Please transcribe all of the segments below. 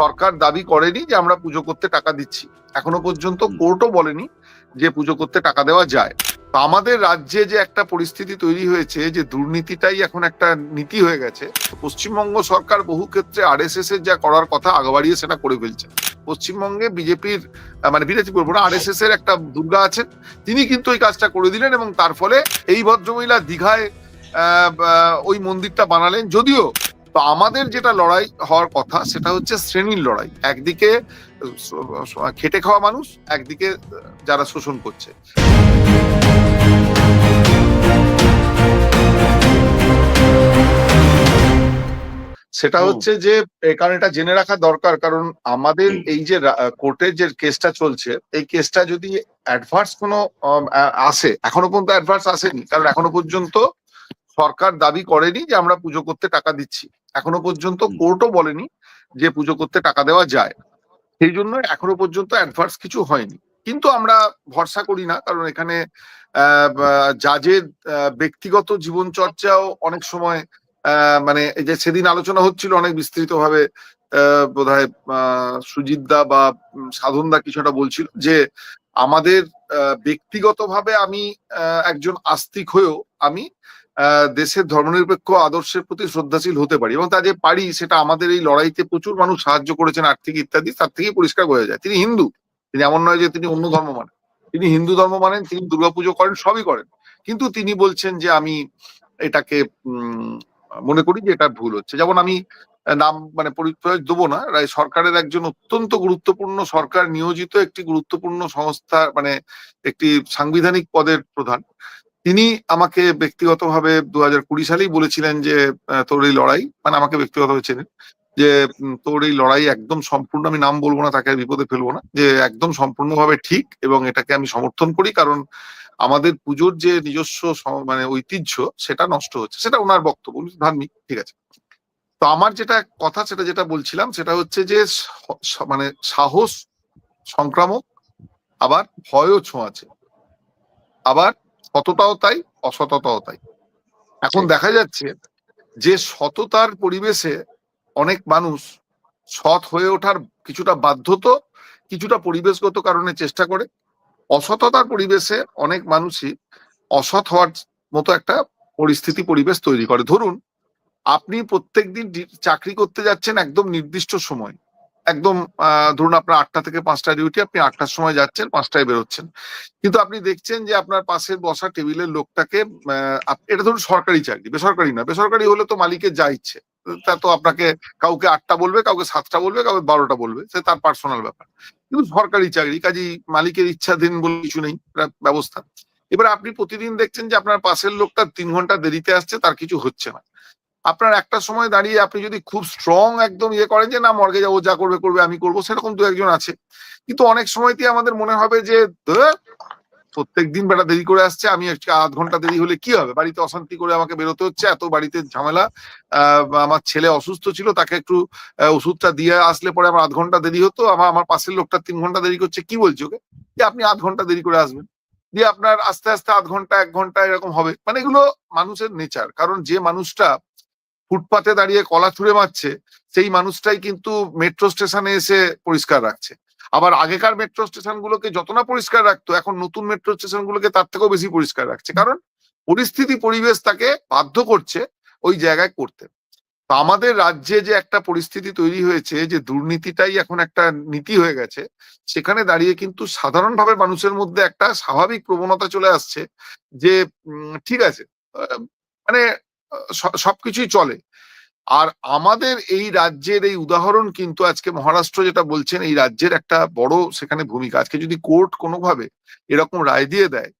সরকার দাবি করেনি যে আমরা পুজো করতে টাকা দিচ্ছি। এখনও পর্যন্ত কোর্টও বলেনি যে পুজো করতে টাকা দেওয়া যায়। তো আমাদের রাজ্যে যে একটা পরিস্থিতি তৈরি হয়েছে যে দুর্নীতিটাই এখন একটা নীতি হয়ে গেছে পশ্চিমবঙ্গ সরকার বহু ক্ষেত্রে আর এস এর যা করার কথা আগবাড়িয়ে সেটা করে ফেলছে। পশ্চিমবঙ্গে বিজেপির মানে বিজেপি বলব না আর এস এর একটা দুর্গা আছেন তিনি কিন্তু ওই কাজটা করে দিলেন এবং তার ফলে এই ভদ্রমহিলা দীঘায় ওই মন্দিরটা বানালেন যদিও তো আমাদের যেটা লড়াই হওয়ার কথা সেটা হচ্ছে শ্রেণির লড়াই। একদিকে খেটে খাওয়া মানুষ একদিকে যারা শোষণ করছে। সেটা হচ্ছে যে কারণ এটা জেনে রাখা দরকার কারণ আমাদের এই যে কোর্টের যে কেসটা চলছে এই কেসটা যদি অ্যাডভান্স কোনো আসে এখনও পর্যন্ত অ্যাডভান্স আসেনি কারণ এখনও পর্যন্ত সরকার দাবি করেনি যে আমরা পুজো করতে টাকা দিচ্ছি। এখনও পর্যন্ত কোর্টও বলেনি যে পুজো করতে টাকা দেওয়া যায়। সেই জন্য এখনও পর্যন্ত অ্যাডভান্স কিছু হয়নি। কিন্তু আমরা ভরসা করি না কারণ এখানে জাজের ব্যক্তিগত জীবন চর্চাও অনেক সময় আহ, মানে এই যে সেদিন আলোচনা হচ্ছিল অনেক বিস্তৃত ভাবে বোধ হয় সুজিত দা বা উম, সাধন দা কিছুটা বলছিল যে আমাদের আহ, ব্যক্তিগতভাবে আমি আহ, একজন আস্তিক হয়েও আমি দেশের ধর্মনিরপেক্ষ আদর্শের প্রতি শ্রদ্ধাশীল হতে পারি এবং তা যে পারি সেটা আমাদের এই লড়াইতে প্রচুর মানুষ সাহায্য করেছেন, আর্থিক ইত্যাদি, তার থেকেই পরিষ্কার বোঝা যায়। তিনি হিন্দু, তিনি এমন নয় যে তিনি অন্য ধর্ম মানেন। তিনি হিন্দু ধর্ম মানেন, তিনি দুর্গাপুজো করেন, সবই করেন। কিন্তু তিনি বলছেন যে আমি এটাকে মনে করি যে এটা ভুল হচ্ছে। যেমন আমি নাম মানে পরিচয় দেবো না সরকারের একজন অত্যন্ত গুরুত্বপূর্ণ সরকার নিয়োজিত একটি গুরুত্বপূর্ণ সংস্থা মানে একটি সাংবিধানিক পদের প্রধান। তিনি আমাকে ব্যক্তিগতভাবে দু হাজার কুড়ি সালেই বলেছিলেন যে তোর এই লড়াই মানে আমাকে ব্যক্তিগতভাবে চেনেন, যে তোর এই লড়াই একদম সম্পূর্ণ, আমি নাম বলব না, তাকে বিপদে ফেলব না, যে একদম সম্পূর্ণভাবে ঠিক এবং এটাকে আমি সমর্থন করি, কারণ আমাদের পুজোর যে নিজস্ব মানে ঐতিহ্য, সেটা নষ্ট হচ্ছে, সেটা ওনার বক্তব্য ধার্মিক ঠিক আছে। তো আমার যেটা কথা, সেটা যেটা বলছিলাম, সেটা হচ্ছে যে মানে সাহস, সংক্রামক, আবার ভয়ও ছোঁয়াছে আবার সততাও তাই অসততাও তাই। এখন দেখা যাচ্ছে যে সততার পরিবেশে অনেক মানুষ সৎ হয়ে ওঠার কিছুটা বাধ্যত কিছুটা পরিবেশগত কারণে চেষ্টা করে। অসততার পরিবেশে অনেক মানুষই অসৎ হওয়ার মতো একটা পরিস্থিতি পরিবেশ তৈরি করে। ধরুন আপনি প্রত্যেকদিন চাকরি করতে যাচ্ছেন একদম নির্দিষ্ট সময়। একদম ধরুন আপনার আটটা থেকে পাঁচটা ডিউটি আপনি আটটার সময় যাচ্ছেন, পাঁচটায় বেরোচ্ছেন। কিন্তু আপনি দেখছেন যে আপনার পাশের বসা টেবিলের লোকটাকে এটা ধরুন সরকারি চাকরি, বেসরকারি না, বেসরকারি হলে তো মালিকের যা ইচ্ছে, তা তো আপনাকে কাউকে আটটা বলবে, কাউকে সাতটা বলবে, কাউকে বারোটা বলবে, সে তার পার্সোনাল ব্যাপার। কিন্তু সরকারি চাকরি, কাজেই মালিকের ইচ্ছাধীন বলে কিছু নেই ব্যবস্থা। এবার আপনি প্রতিদিন দেখছেন যে আপনার পাশের লোকটা তিন ঘণ্টা দেরিতে আসছে, তার কিছু হচ্ছে না। আপনার একটা সময় দাঁড়িয়ে আপনি যদি খুব স্ট্রং একদম ইয়ে করেন যে, না মর্গে যাব যা করবে করবে, আমি করব, সেরকম দু একজন আছে। কিন্তু অনেক সময়তেই আমাদের মনে হবে যে প্রত্যেক দিন বেটা দেরি করে আসছে, আমি আধ ঘণ্টা দেরি হলে কি হবে? বাড়িতে অশান্তি করে আমাকে বেরোতে হচ্ছে, এত বাড়িতে ঝামেলা আমার ছেলে অসুস্থ ছিল, তাকে একটু ওষুধটা দিয়ে আসলে পরে আমার আধ ঘণ্টা দেরি হতো, আমার আমার পাশের লোকটা তিন ঘণ্টা দেরি করছে, কি বলছে ওকে? যে, আপনি আধ ঘণ্টা দেরি করে আসবেন। দিয়ে আপনার আস্তে আস্তে আধ ঘণ্টা, এক ঘণ্টা এরকম হবে। মানে এগুলো মানুষের নেচার কারণ যে মানুষটা ফুটপাতে দাঁড়িয়ে কলা ছুঁড়ে মারছে, সেই মানুষটাই কিন্তু মেট্রো স্টেশনে এসে পরিষ্কার রাখছে। আবার আগেকার মেট্রো স্টেশন গুলোকে যত না পরিষ্কার রাখতো, এখন নতুন মেট্রো স্টেশন গুলোকে তার থেকেও বেশি পরিষ্কার রাখছে। কারণ পরিস্থিতি, পরিবেশ তাকে বাধ্য করছে ওই জায়গায় করতে। তো আমাদের রাজ্যে যে একটা পরিস্থিতি তৈরি হয়েছে, যে দুর্নীতিটাই এখন একটা নীতি হয়ে গেছে, সেখানে দাঁড়িয়ে কিন্তু সাধারণভাবে মানুষের মধ্যে একটা স্বাভাবিক প্রবণতা চলে আসছে যে ঠিক আছে মানে সবকিছুই চলে। আর আমাদের এই রাজ্যের এই উদাহরণ কিন্তু আজকে মহারাষ্ট্র যেটা বলছেন, এই রাজ্যের একটা বড় সেখানে ভূমিকা। আজকে যদি কোর্ট কোনোভাবে এরকম রায় দিয়ে দেয়,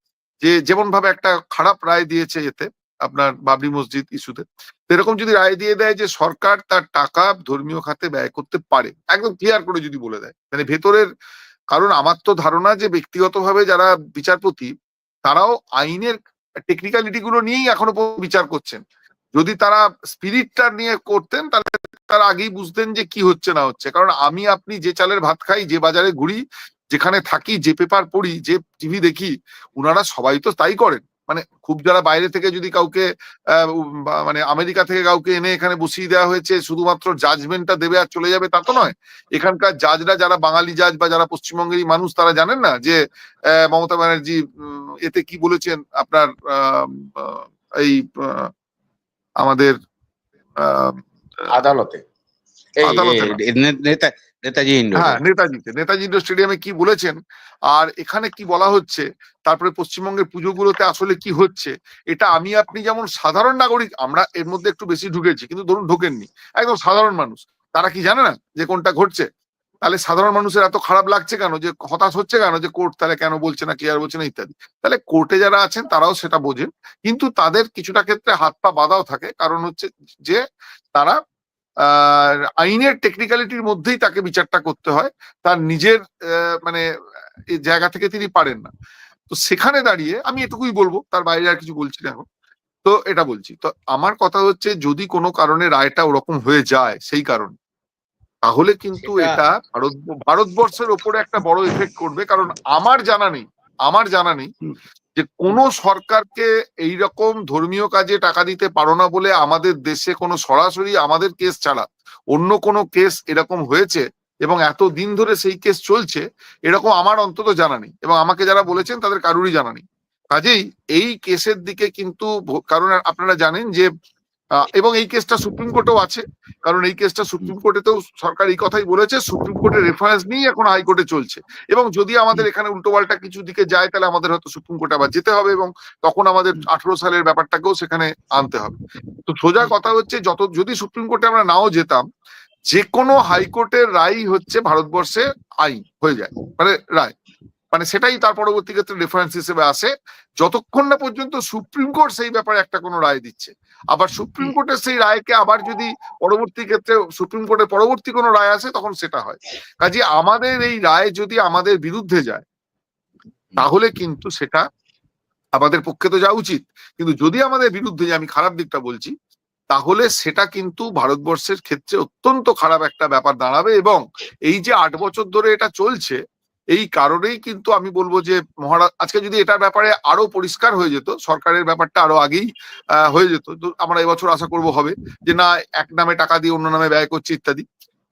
যে যেমন ভাবে একটা খারাপ রায় দিয়েছে এতে, আপনার বাবরি মসজিদ ইস্যুতে এরকম যদি রায় দিয়ে দেয় যে সরকার তার টাকা ধর্মীয় খাতে ব্যয় করতে পারে, একদম ক্লিয়ার করে যদি বলে দেয়। মানে ভেতরের, কারণ আমার তো ধারণা যে ব্যক্তিগতভাবে যারা বিচারপতি, তারাও আইনের টেকনিক্যালিটি গুলো নিয়েই এখনও বিচার করছেন। যদি তারা স্পিরিটটা নিয়ে করতেন, তাহলে তারা আগেই বুঝতেন যে কি হচ্ছে না হচ্ছে। কারণ আমি, আপনি যে চালের ভাত খাই, যে বাজারে ঘুরি, যেখানে থাকি, যে পেপার পড়ি, যে টিভি দেখি, উনারা সবাই তো তাই করেন। মানে খুব যারা বাইরে থেকে যদি কাউকে মানে আমেরিকা থেকে কাউকে এনে এখানে বসিয়ে দেওয়া হয়েছে, শুধুমাত্র জাজমেন্টটা দেবে আর চলে যাবে, তা তো নয়। এখানকার জাজরা যারা বাঙালি জাজ বা যারা পশ্চিমবঙ্গেরই মানুষ, তারা জানেন না যে মমতা ব্যানার্জি এতে কি বলেছেন আপনার এই আমাদের আহ, আদালতে। নেতাজি হ্যাঁ নেতাজিতে নেতাজি ইন্ডোর স্টেডিয়ামে কি বলেছেন? আর এখানে কি বলা হচ্ছে? তারপরে পশ্চিমবঙ্গের পুজোগুলোতে আসলে কি হচ্ছে? এটা আমি আপনি যেমন সাধারণ নাগরিক আমরা এর মধ্যে একটু বেশি ঢুকেছি কিন্তু ধরুন ঢোকেননি। একদম সাধারণ মানুষ। তারা কি জানে না যে কোনটা ঘটছে? তাহলে সাধারণ মানুষের এত খারাপ লাগছে কেন? যে হতাশ হচ্ছে কেন? যে কোর্ট তাহলে কেন বলছে না, কি আর বলছে না, ইত্যাদি। তাহলে কোর্টে যারা আছেন তারাও সেটা বোঝেন। কিন্তু তাদের কিছুটা ক্ষেত্রে হাত পা বাঁধাও থাকে। কারণ হচ্ছে যে তারা আইনের টেকনিক্যালিটির মধ্যেই তাকে বিচারটা করতে হয়। তার নিজের মানে জায়গা থেকে তিনি পারেন না। তো সেখানে দাঁড়িয়ে আমি এটুকুই বলব, তার বাইরে আর কিছু বলছি না এখন। তো এটা বলছি। তো আমার কথা হচ্ছে যদি কোনো কারণে রায়টা ওরকম হয়ে যায়, সেই কারণে। তাহলে কিন্তু এটা ভারত ভারতবর্ষের ওপরে একটা বড় এফেক্ট করবে। কারণ আমার জানা নেই আমার জানা নেই যে কোন সরকারকে এই রকম ধর্মীয় কাজে টাকা দিতে পারো না বলে আমাদের দেশে কোনো সরাসরি আমাদের কেস ছাড়া অন্য কোনো কেস এরকম হয়েছে এবং এত দিন ধরে সেই কেস চলছে এরকম আমার অন্তত জানা নেই এবং আমাকে যারা বলেছেন তাদের কারুরই জানা নেই। কাজেই এই কেসের দিকে কিন্তু কারণ আপনারা জানেন যে এবং এই কেসটা সুপ্রিম কোর্টেও আছে। কারণ এই কেসটা সুপ্রিম কোর্টেতেও সরকার এই কথাই বলেছে, সুপ্রিম কোর্টের রেফারেন্স নিয়ে এখন হাইকোর্টে চলছে। এবং যদি আমাদের এখানে উল্টোপাল্টা কিছু দিকে যায়, তাহলে আমাদের হয়তো সুপ্রিম কোর্টে আবার যেতে হবে এবং তখন আমাদের আঠারো সালের ব্যাপারটাকেও সেখানে আনতে হবে। তো সোজা কথা হচ্ছে, যত যদি সুপ্রিম কোর্টে আমরা নাও যেতাম যে কোনো হাইকোর্টের রায় হচ্ছে ভারতবর্ষে আইন হয়ে যায়। মানে রায়। মানে সেটাই তার পরবর্তী ক্ষেত্রে রেফারেন্স হিসেবে আসে। যতক্ষণ না পর্যন্ত সুপ্রিম কোর্ট সেই ব্যাপারে একটা কোনো রায় দিচ্ছে। আবার সুপ্রিম কোর্টের সেই রায়কে আবার যদি পরবর্তী ক্ষেত্রে সুপ্রিম কোর্টের পরবর্তী কোনো রায় আসে তখন সেটা হয়। কাজে আমাদের এই রায় যদি আমাদের বিরুদ্ধে যায় তাহলে কিন্তু সেটা আমাদের পক্ষে তো যাওয়া উচিত। কিন্তু যদি আমাদের বিরুদ্ধে যায় আমি খারাপ দিকটা বলছি তাহলে সেটা কিন্তু ভারতবর্ষের ক্ষেত্রে অত্যন্ত খারাপ একটা ব্যাপার দাঁড়াবে এবং এই যে আট বছর ধরে এটা চলছে এই কারণেই কিন্তু আমি বলব যে মহারাজ আজকে যদি এটার ব্যাপারে আরও পরিষ্কার হয়ে যেত, সরকারের ব্যাপারটা আরও আগেই হয়ে যেত, তো আমরা এবছর আশা করব হবে যে না, এক নামে টাকা দিয়ে অন্য নামে ব্যয় করছে ইত্যাদি।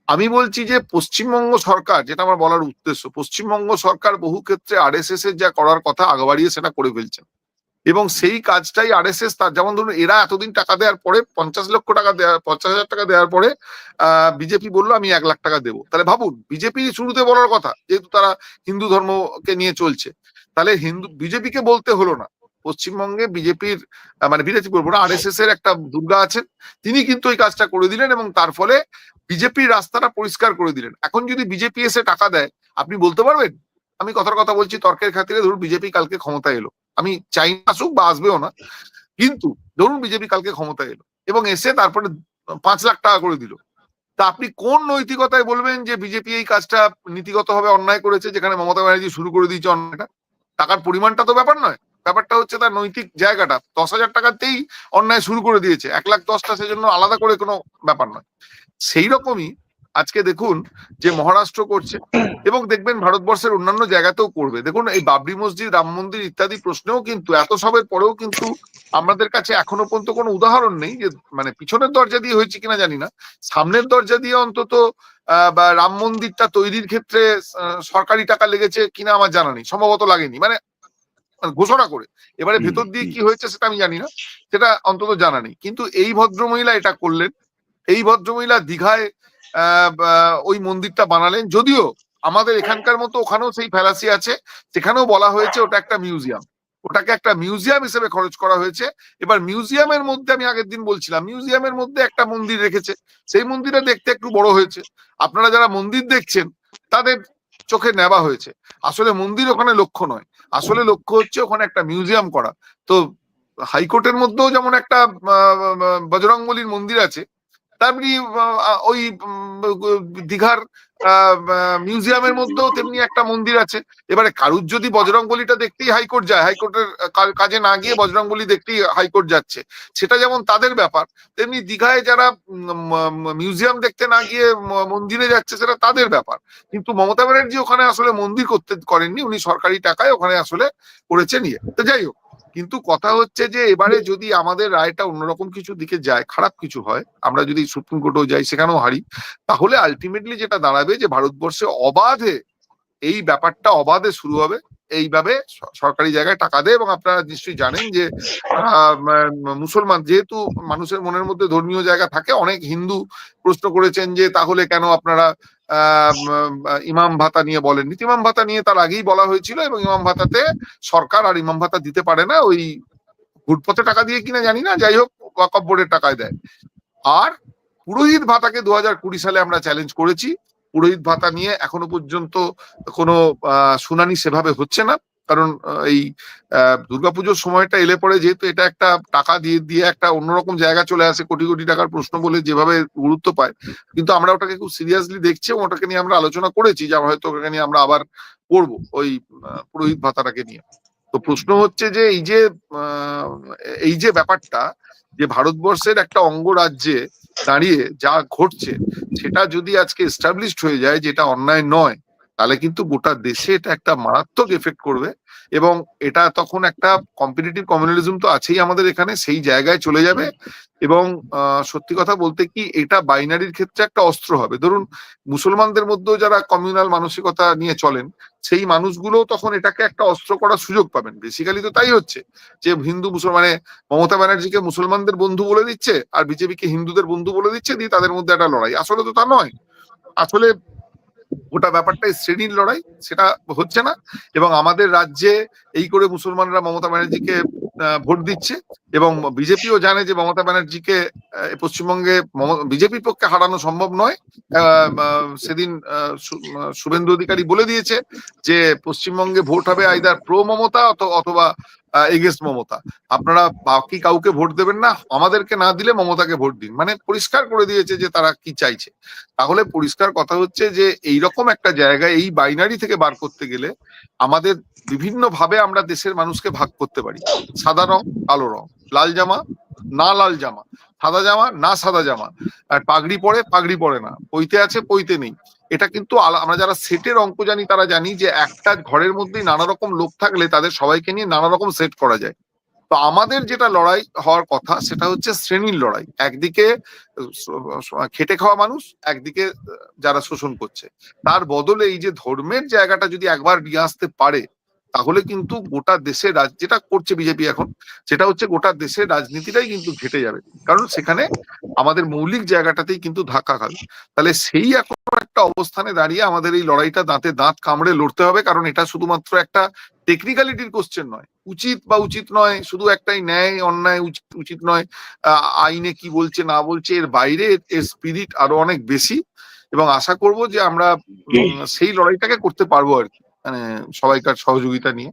আমি বলছি যে পশ্চিমবঙ্গ সরকার, যেটা আমার বলার উদ্দেশ্য, পশ্চিমবঙ্গ সরকার বহু ক্ষেত্রে আর এস এস এর যা করার কথা আগবাড়িয়ে সেটা করে ফেলছেন এবং সেই কাজটাই আরএসএস তার যেমন ধরুন, এরা এতদিন টাকা দেওয়ার পরে পঞ্চাশ লক্ষ টাকা দেওয়ার পঞ্চাশ হাজার টাকা দেওয়ার পরে, আহ, বিজেপি বলল, আমি এক লাখ টাকা দেবো। তাহলে ভাবুন, বিজেপি শুরুতে বলার কথা, যেহেতু তারা হিন্দু ধর্মকে নিয়ে চলছে, তাহলে হিন্দু, বিজেপিকে বলতে হলো না। পশ্চিমবঙ্গে বিজেপির মানে বিজেপি বলব না আরএসএস এর একটা দুর্গা আছেন, তিনি কিন্তু এই কাজটা করে দিলেন এবং তার ফলে বিজেপির রাস্তাটা পরিষ্কার করে দিলেন। এখন যদি বিজেপি এসে টাকা দেয়, আপনি বলতে পারবেন? আমি কথার কথা বলছি, তর্কের খাতিরে ধরুন, বিজেপি কালকে ক্ষমতা এলো। আমি চাই না আসুক বা আসবেও না। কিন্তু ধরুন বিজেপি কালকে ক্ষমতা এলো এবং এসে তারপরে পাঁচ লাখ টাকা করে দিল। তা আপনি কোন নৈতিকতায় বলবেন যে বিজেপি এই কাজটা নীতিগতভাবে অন্যায় করেছে যেখানে মমতা ব্যানার্জি শুরু করে দিয়েছে অন্যায়টা? টাকার পরিমাণটা তো ব্যাপার নয়। ব্যাপারটা হচ্ছে তার নৈতিক জায়গাটা। দশ হাজার টাকাতেই অন্যায় শুরু করে দিয়েছে। এক লাখ দশটা সেজন্য আলাদা করে কোনো ব্যাপার নয়। সেই রকমই আজকে দেখুন যে মহারাষ্ট্র করছে এবং দেখবেন ভারতবর্ষের অন্যান্য জায়গাতেও করবে। দেখুন এই বাবরি মসজিদ রাম মন্দির ইত্যাদি প্রশ্নেও কিন্তু এত সবের পরেও কিন্তু আমাদের কাছে এখনও পর্যন্ত কোনো উদাহরণ নেই যে মানে পিছনের দরজা দিয়ে হয়েছে কিনা জানি না। সামনের দরজা দিয়ে অন্তত আহ, বা রাম মন্দিরটা তৈরির ক্ষেত্রে সরকারি টাকা লেগেছে কিনা আমার জানা নেই। সম্ভবত লাগেনি। মানে মানে ঘোষণা করে। এবারে ভেতর দিয়ে কি হয়েছে সেটা আমি জানি না। সেটা অন্তত জানা নেই। কিন্তু এই ভদ্রমহিলা এটা করলেন। এই ভদ্রমহিলা দীঘায় ওই মন্দিরটা বানালেন। যদিও আমাদের এখানকার মতো ওখানেও সেই ফ্যালাসি আছে। সেখানেও বলা হয়েছে ওটা একটা মিউজিয়াম ওটাকে একটা মিউজিয়াম হিসেবে খরচ করা হয়েছে। এবার মিউজিয়ামের মধ্যে আমি আগের দিন বলছিলাম মিউজিয়ামের মধ্যে একটা মন্দির রেখেছে। সেই মন্দিরটা দেখতে একটু বড় হয়েছে। আপনারা যারা মন্দির দেখছেন, তাদের চোখে নেওয়া হয়েছে। আসলে মন্দির ওখানে লক্ষ্য নয়। আসলে লক্ষ্য হচ্ছে ওখানে একটা মিউজিয়াম করা। তো হাইকোর্টের মধ্যেও যেমন একটা বজরংবলির মন্দির আছে তেমনি ওই উম, দীঘার মিউজিয়ামের মধ্যেও তেমনি একটা মন্দির আছে। এবারে কারুর যদি বজরংবলিটা দেখতেই হাইকোর্ট যায় হাইকোর্টের কাজে না গিয়ে বজরঙ্গলি দেখতেই হাইকোর্ট যাচ্ছে। সেটা যেমন তাদের ব্যাপার তেমনি দীঘায় যারা মিউজিয়াম দেখতে না গিয়ে মন্দিরে যাচ্ছে সেটা তাদের ব্যাপার। কিন্তু মমতা ব্যানার্জি ওখানে আসলে মন্দির করতে করেননি উনি সরকারি টাকায় ওখানে আসলে করেছেন ইয়ে। তো যাই হোক কিন্তু কথা হচ্ছে যে এবারে যদি আমাদের রায়টা অন্যরকম কিছু দিকে যায় খারাপ কিছু হয় আমরা যদি সুপ্রিম কোর্টেও যাই সেখানেও হারি তাহলে আলটিমেটলি যেটা দাঁড়াবে যে ভারতবর্ষে অবাধে এই ব্যাপারটা অবাধে শুরু হবে। এইভাবে সরকারি জায়গায় টাকা দেয় এবং আপনারা নিশ্চয়ই জানেন যে আহ, মুসলমান যেহেতু মানুষের মনের মধ্যে ধর্মীয় জায়গা থাকে অনেক হিন্দু প্রশ্ন করেছেন যে তাহলে কেন আপনারা ইমাম ভাতা নিয়ে বলেননি। ইমাম ভাতা নিয়ে তার আগেই বলা হয়েছিল এবং ইমাম ভাতাতে সরকার আর ইমাম ভাতা দিতে পারে না, ওই ঘুটপথে টাকা দিয়ে কিনা জানি না, যাই হোক, ওয়াকফ বোর্ডের টাকায় দেয়। আর পুরোহিত ভাতাকে দু কুড়ি সালে আমরা চ্যালেঞ্জ করেছি। পুরোহিত ভাতা নিয়ে এখনও পর্যন্ত কোনো শুনানি সেভাবে হচ্ছে না। কারণ এই দুর্গাপুজোর সময়টা এলে পরে যেহেতু এটা একটা টাকা দিয়ে দিয়ে একটা অন্যরকম জায়গা চলে আসে কোটি কোটি টাকার প্রশ্ন বলে যেভাবে গুরুত্ব পায়। কিন্তু আমরা ওটাকে খুব সিরিয়াসলি দেখছি এবং ওটাকে নিয়ে আমরা আলোচনা করেছি যে হয়তো ওটাকে নিয়ে আমরা আবার করব ওই পুরোহিত ভাতাটাকে নিয়ে। তো প্রশ্ন হচ্ছে যে এই যে এই যে ব্যাপারটা যে ভারতবর্ষের একটা অঙ্গরাজ্যে দাঁড়িয়ে যা ঘটছে, সেটা যদি আজকে এস্টাবলিশড হয়ে যায়, যেটা অন্যায় নয় তাহলে কিন্তু গোটা দেশে এটা একটা মারাত্মক এফেক্ট করবে এবং এটা তখন একটা কম্পিটিটিভ কমিউনালিজম তো আছেই আমাদের এখানে, সেই জায়গায় চলে যাবে এবং সত্যি কথা বলতে কি এটা বাইনারির ক্ষেত্রে একটা অস্ত্র হবে। ধরুন, মুসলমানদের মধ্যেও যারা কমিউনাল মানসিকতা নিয়ে চলেন, সেই মানুষগুলো তখন এটাকে একটা অস্ত্র করার সুযোগ পাবেন। বেসিক্যালি তো তাই হচ্ছে যে হিন্দু মুসলমানে মমতা ব্যানার্জিকে মুসলমানদের বন্ধু বলে দিচ্ছে আর বিজেপিকে হিন্দুদের বন্ধু বলে দিচ্ছে, দিয়ে তাদের মধ্যে একটা লড়াই। আসলে তো তা নয়। আসলে গোটা ব্যাপারটাই শ্রেণির লড়াই, সেটা হচ্ছে না। এবং আমাদের রাজ্যে এই করে মুসলমানরা মমতা ব্যানার্জিকে ভোট দিচ্ছে এবং বিজেপিও জানে যে মমতা ব্যানার্জিকে পশ্চিমবঙ্গে বিজেপির পক্ষে হারানো সম্ভব নয়। সেদিন শুভেন্দু অধিকারী বলে দিয়েছে যে পশ্চিমবঙ্গে ভোট হবে আইদার প্রো মমতা অথ- অথবা এগেস্ট মমতা। আপনারা বাকি কাউকে ভোট দেবেন না, আমাদেরকে না দিলে মমতাকে ভোট দিন। মানে পরিষ্কার করে দিয়েছে যে তারা কি চাইছে। তাহলে পরিষ্কার কথা হচ্ছে যে এইরকম একটা জায়গায়, এই বাইনারি থেকে বার করতে গেলে আমাদের বিভিন্ন ভাবে আমরা দেশের মানুষকে ভাগ করতে পারি। সাদা রং, কালো রং। লাল জামা, না লাল জামা। সাদা জামা, না সাদা জামা। আর পাগড়ি পরে পাগড়ি পরে না। পইতে আছে, পইতে নেই। এটা কিন্তু আমরা যারা সেটের অঙ্ক জানি, তারা জানি যে একটা ঘরের মধ্যেই নানা রকম লোক থাকলে তাদের সবাইকে নিয়ে নানা রকম সেট করা যায়। তো আমাদের যেটা লড়াই হওয়ার কথা, সেটা হচ্ছে শ্রেণির লড়াই। একদিকে খেটে খাওয়া মানুষ, একদিকে যারা শোষণ করছে। তার বদলে এই যে ধর্মের জায়গাটা যদি একবার নিয়ে আসতে পারে তাহলে কিন্তু গোটা দেশের রাজ যেটা করছে বিজেপি এখন সেটা হচ্ছে গোটা দেশের রাজনীতিটাই কিন্তু ঘেটে যাবে। কারণ সেখানে আমাদের মৌলিক জায়গাটাতেই কিন্তু ধাক্কা খাবে। তাহলে সেই এখন একটা অবস্থানে দাঁড়িয়ে আমাদের এই লড়াইটা দাঁতে দাঁত কামড়ে লড়তে হবে কারণ এটা শুধুমাত্র একটা টেকনিক্যালিটির কোশ্চেন নয়। উচিত বা উচিত নয় শুধু একটাই ন্যায় অন্যায় উচিত উচিত নয়। আহ, আইনে কি বলছে না বলছে এর বাইরে এর স্পিরিট আরও অনেক বেশি। এবং আশা করব যে আমরা সেই লড়াইটাকে করতে পারব আর কি। মানে সবাইকার সহযোগিতা নিয়ে।